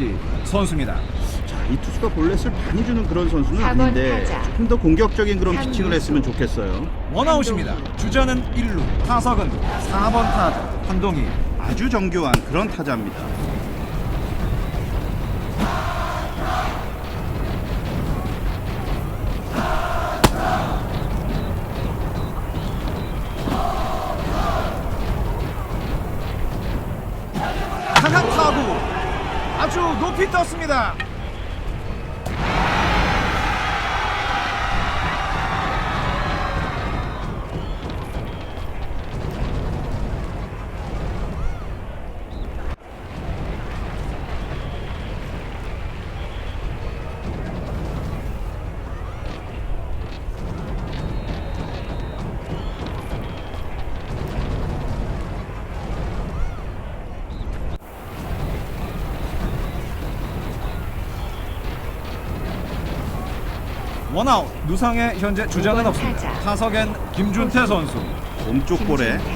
김준태 선수입니다. 자, 이 투수가 볼넷을 많이 주는 그런 선수는 아닌데 타자. 조금 더 공격적인 그런 삼루수. 피칭을 했으면 좋겠어요. 원아웃입니다. 주자는 1루, 타석은 4번 타자 한동희. 아주 정교한 그런 타자입니다. 강한 타구 아주 높이 떴습니다. 원아웃 누상의 현재 오번 없습니다. 타석엔 김준태 선수. 몸쪽 볼에